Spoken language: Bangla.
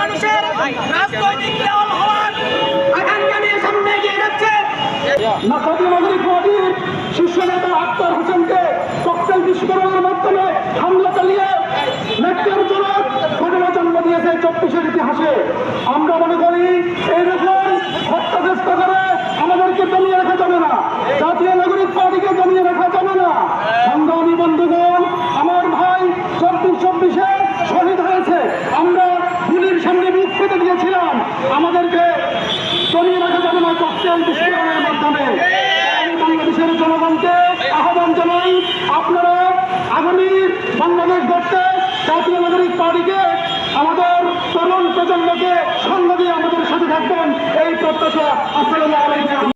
মানুষের রাজনৈতিক হওয়ার আকাঙ্ক্ষা নিয়ে সামনে এগিয়ে যাচ্ছে। জাতীয় নাগরিক পার্টির শীর্ষ নেতা আক্তার হোসেনকে ককটেল বিস্ফোরণের মাধ্যমে হামলা চালিয়ে মৃত্যুর জন্য ঘটনা চব্বিশে ইতিহাসে আমরা মনে করি এইরকম হত্যা চেষ্টা করে আমাদেরকে দমিয়ে রাখা যাবে না। জাতীয় নাগরিক পার্টিকে দমিয়ে রাখা যাবে না। সংগ্রামী বন্ধুগণ, আমার ভাই চব্বিশ চব্বিশে শহীদ হয়েছে। আমরা গুলির সামনে মুখ পেতে দিয়েছিলাম। আমাদেরকে দমিয়ে রাখা যাবে না ককটেল বিস্ফোরণের মাধ্যমে। বাংলাদেশের জনগণকে আহ্বান জানাই, আপনারা আগামী বাংলাদেশ গড়তে জাতীয় নাগরিক পার্টিকে আমাদের প্রজন্মকে সঙ্গ দিয়ে আমাদের সাথে থাকবেন এই প্রত্যাশা আসসালামু আলাইকুম।